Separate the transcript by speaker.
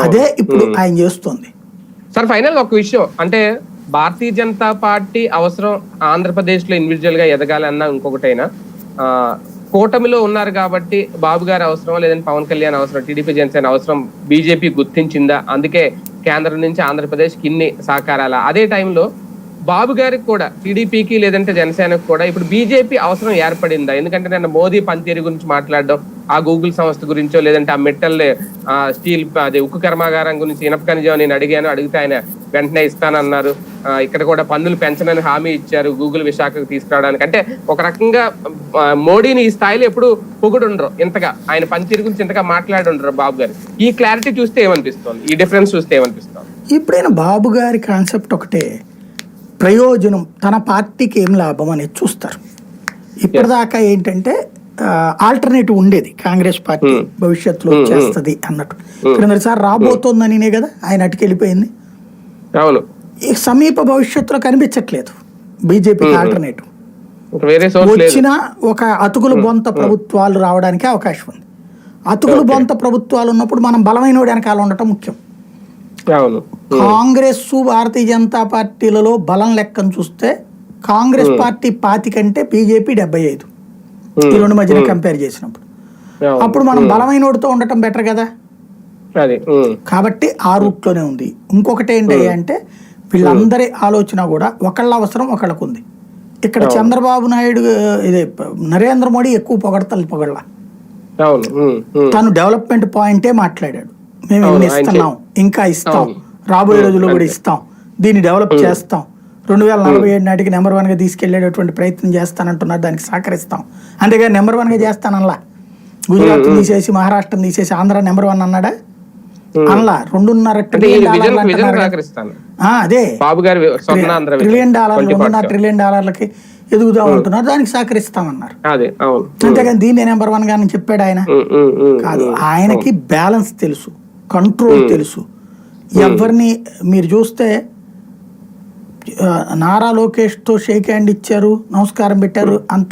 Speaker 1: అదే ఇప్పుడు ఆయన చేస్తుంది.
Speaker 2: సార్ ఫైనల్ ఒక విషయం. అంటే భారతీయ జనతా పార్టీ అవసరం ఆంధ్రప్రదేశ్లో ఇండివిజువల్గా ఎదగాలన్న ఇంకొకటైనా. ఆ, కూటమిలో ఉన్నారు కాబట్టి బాబు గారి అవసరం లేదంటే పవన్ కళ్యాణ్ అవసరం టీడీపీ జనసేన అవసరం బీజేపీ గుర్తించిందా? అందుకే కేంద్రం నుంచి ఆంధ్రప్రదేశ్కి ఇన్ని సహకారాల. అదే టైంలో బాబు గారికి కూడా టీడీపీకి లేదంటే జనసేనకు కూడా ఇప్పుడు బీజేపీ అవసరం ఏర్పడిందా? ఎందుకంటే నేను మోదీ పనితీరు గురించి మాట్లాడడం ఆ గూగుల్ సంస్థ గురించో లేదంటే ఆ మెటల్ ఆ స్టీల్ అదే ఉక్కు కర్మాగారం గురించి ఇనప ఖనిజం నేను అడిగాను అడిగితే ఆయన వెంటనే ఇస్తానన్నారు. ఇక్కడ కూడా పన్నులు పెంచనని హామీ ఇచ్చారు గూగుల్ విశాఖకు తీసుకురావడానికి. అంటే ఒక రకంగా మోడీని ఈ స్థాయిలో ఎప్పుడు పొగుడు ఉండరు ఇంతగా. ఆయన పనితీరు గురించి ఇంతగా మాట్లాడి ఉండరు బాబు గారు. ఈ క్లారిటీ చూస్తే ఏమనిపిస్తుంది? ఈ డిఫరెన్స్ చూస్తే ఏమనిపిస్తుంది?
Speaker 1: ఇప్పుడైనా బాబు గారి కాన్సెప్ట్ ఒకటే ప్రయోజనం తన పార్టీకి ఏం లాభం అనేది చూస్తారు. ఇప్పటిదాకా ఏంటంటే ఆల్టర్నేటివ్ ఉండేది. కాంగ్రెస్ పార్టీ భవిష్యత్తులో చేస్తది అన్నట్టు. క్రిందసారి రాబోతోందనినే కదా ఆయన అటుకెళ్ళిపోయింది.
Speaker 2: అవును.
Speaker 1: ఈ సమీప భవిష్యత్తులో కనిపించట్లేదు బీజేపీకి ఆల్టర్నేటివ్ వచ్చిన ఒక అతుకులు బొంత ప్రభుత్వాలు రావడానికి అవకాశం ఉంది. అతుకులు బొంత ప్రభుత్వాలు ఉన్నప్పుడు మనం బలమైన వెనకాల ఉండటం ముఖ్యం. కాంగ్రెస్ భారతీయ జనతా పార్టీలలో బలం లెక్కను చూస్తే కాంగ్రెస్ పార్టీ పాతి కంటే బీజేపీ డెబ్బై ఐదు. ఈ రెండు మధ్యన కంపేర్ చేసినప్పుడు.
Speaker 2: అవును.
Speaker 1: అప్పుడు మనం బలమైన వాడితో ఉండటం బెటర్ కదా. కాబట్టి ఆ రూట్లోనే ఉంది. ఇంకొకటి ఏంటి అంటే వీళ్ళందరి ఆలోచన కూడా ఒకళ్ళ అవసరం ఒకళ్ళకు ఉంది ఇక్కడ చంద్రబాబు నాయుడు ఇదే నరేంద్ర మోడీ ఎక్కువ పొగడతలు
Speaker 2: ఉమ్.
Speaker 1: తను డెవలప్మెంట్ పాయింటే మాట్లాడాడు. మేము ఇస్తున్నాం ఇంకా ఇస్తాం. రాబోయే రోజుల్లో కూడా ఇస్తాం. దీన్ని డెవలప్ చేస్తాం. రెండు వేల నలభై ఏడు నాటికి నెంబర్ వన్గా తీసుకెళ్ళేటటువంటి ప్రయత్నం చేస్తానంటున్నారు. దానికి సహకరిస్తాం. అంతేగాని నెంబర్ వన్గా చేస్తానల్లా గుజరాత్ తీసేసి మహారాష్ట్ర తీసేసి ఆంధ్ర నెంబర్ వన్ అన్నాడా? రెండున్నర కదా.
Speaker 2: సహకరిస్తాను.
Speaker 1: ఆ, అదే. ట్రిలియన్ డాలర్లు
Speaker 2: 2040.
Speaker 1: రెండున్నర ట్రిలియన్ డాలర్లకి ఎదుగుదాం అంటున్నారు. దానికి సహకరిస్తామన్నారు. అంతేగాని దీన్ని నెంబర్ వన్గా చెప్పాడు ఆయన. కాదు ఆయనకి బ్యాలెన్స్ తెలుసు. కంట్రోల్ తెలుసు. ఎవరిని మీరు చూస్తే నారా లోకేష్తో షేక్ హ్యాండ్ ఇచ్చారు నమస్కారం పెట్టారు అంత